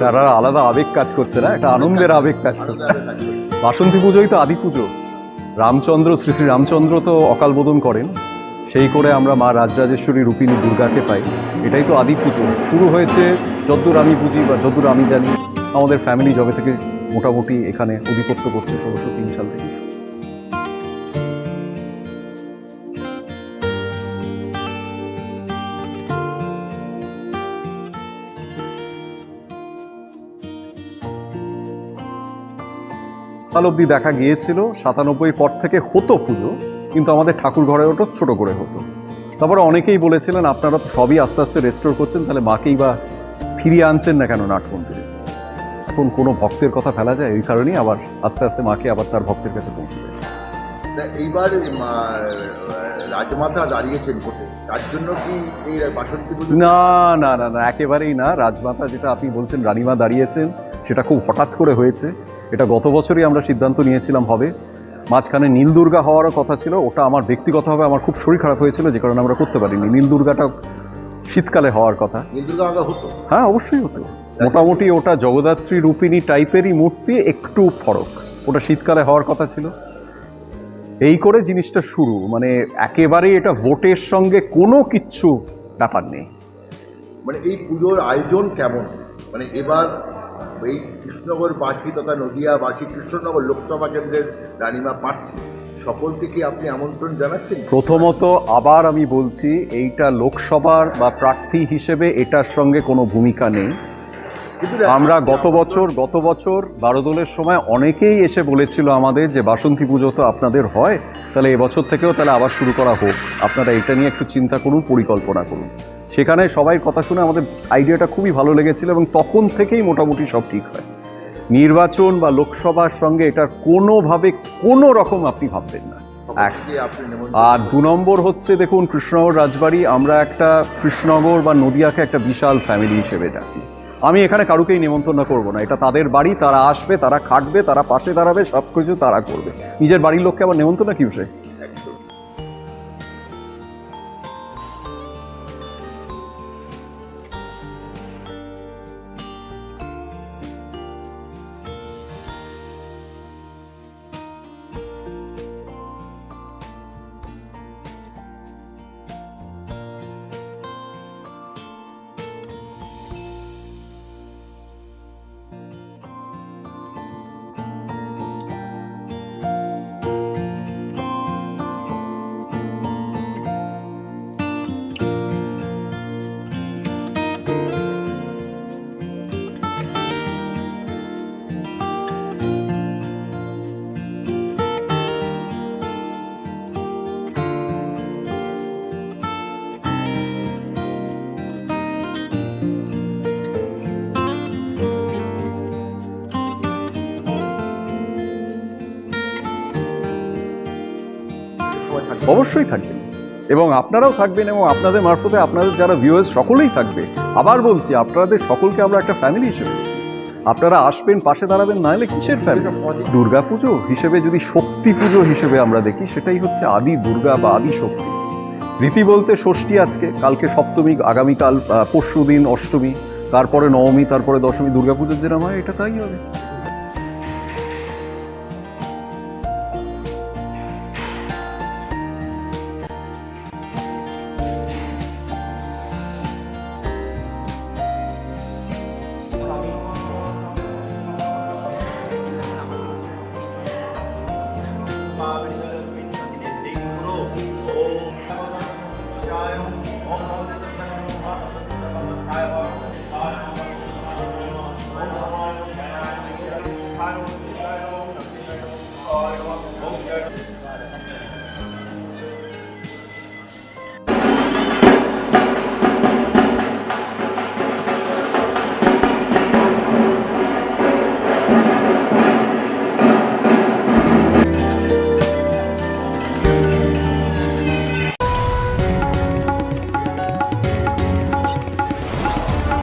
একটা আর আলাদা আবেগ কাজ করছে না, একটা আনন্দের আবেগ কাজ করছে। কাজ করছে। বাসন্তী পুজোই তো আদি পুজো। রামচন্দ্র, শ্রী শ্রী রামচন্দ্র তো অকাল বোধন করেন। সেই করে আমরা মা রাজরাজেশ্বরী রূপিণী দুর্গাকে পাই। এটাই তো আদি পুজো। শুরু হয়েছে যদ্দূর আমি বুঝি বা যদ্দূর আমি জানি। আমাদের ফ্যামিলি জবে থেকে মোটামুটি এখানে অধিপত্য করছে ষোলোশো তিন সাল থেকে। সাল অব্দি দেখা গিয়েছিল সাতানব্বই পর থেকে হতো পুজো কিন্তু আমাদের ঠাকুর ঘরে ওটা ছোট করে হতো। তারপরে অনেকেই বলেছিলেন আপনারা তো সবই আস্তে আস্তে রেস্টোর করছেন তাহলে মাকেই বা ফিরিয়ে আনছেন না কেন নাট মন্দিরে? এখন কোনো ভক্তের কথা ফেলা যায় এই কারণেই আবার আস্তে আস্তে মাকে আবার তার ভক্তের কাছে পৌঁছে দেয় এইবার রাজমাতা দাঁড়িয়েছেন ভোটে তার জন্য কি এই বাসন্তী পুজো? না না না না একেবারেই না। রাজমাতা যেটা আপনি বলছেন রানীমা দাঁড়িয়েছেন সেটা খুব হঠাৎ করে হয়েছে। এটা গত বছরই আমরা সিদ্ধান্ত নিয়েছিলাম হবে। মাঝখানে নীল দুর্গা হওয়ারও কথা ছিল ওটা আমার ব্যক্তিগতভাবে আমার খুব শরীর খারাপ হয়েছিল যে কারণে আমরা করতে পারিনি। নীল দুর্গাটা শীতকালে হওয়ার কথা। হ্যাঁ অবশ্যই হতো। মোটামুটি ওটা জগদ্ধাত্রী রূপিণী টাইপেরই মূর্তি একটু ফরক। ওটা শীতকালে হওয়ার কথা ছিল। এই করে জিনিসটা শুরু। মানে একেবারেই এটা ভোটের সঙ্গে কোনো কিচ্ছু ব্যাপার নেই। মানে এই পুজোর আয়োজন কেমন? মানে এবার এই কৃষ্ণনগরবাসী তথা নদিয়াবাসী কৃষ্ণনগর লোকসভা কেন্দ্রের রানিমা প্রার্থী সকলকে কি আপনি আমন্ত্রণ জানাচ্ছেন? প্রথমত আবার আমি বলছি, এইটা লোকসভার বা প্রার্থী হিসেবে এটার সঙ্গে কোনো ভূমিকা নেই। আমরা গত বছর গত বছর বারোদলের সময় অনেকেই এসে বলেছিল আমাদের যে বাসন্তী পুজো তো আপনাদের হয় তাহলে এবছর থেকেও তাহলে আবার শুরু করা হোক। আপনারা এটা নিয়ে একটু চিন্তা করুন পরিকল্পনা করুন। সেখানে সবাই কথা শুনে আমাদের আইডিয়াটা খুবই ভালো লেগেছিল এবং তখন থেকেই মোটামুটি সব ঠিক হয়। নির্বাচন বা লোকসভার সঙ্গে এটার কোনোভাবে কোনো রকম আপনি ভাববেন না। এক আর দু নম্বর হচ্ছে দেখুন কৃষ্ণনগর রাজবাড়ি আমরা একটা কৃষ্ণনগর বা নদিয়াকে একটা বিশাল ফ্যামিলি হিসেবে ডাকি। আমি এখানে কারুকেই নিমন্ত্রণ করব না। এটা তাদের বাড়ি, তারা আসবে, তারা খাটবে, তারা পাশে দাঁড়াবে সব কিছু তারা করবে। নিজের বাড়ির লোককে আবার নিমন্ত্রণ কি অবশ্যই থাকবেন এবং আপনারাও থাকবেন এবং আপনাদের মারফতে আপনাদের যারা ভিউয়ার্স সকলেই থাকবে। আবার বলছি, আপনাদের সকলকে আমরা একটা ফ্যামিলি হিসেবে আপনারা আসবেন, পাশে দাঁড়াবেন, না হলে কিসের ফ্যামিলি দুর্গা পুজো হিসেবে যদি শক্তি পুজো হিসেবে আমরা দেখি, সেটাই হচ্ছে আদি দুর্গা বা আদি শক্তি। রীতি বলতে ষষ্ঠী আজকে, কালকে সপ্তমী, আগামীকাল পরশু দিন অষ্টমী, তারপরে নবমী, তারপরে দশমী দুর্গা পুজোর যেরকম হয়, এটা তাই হবে। já eu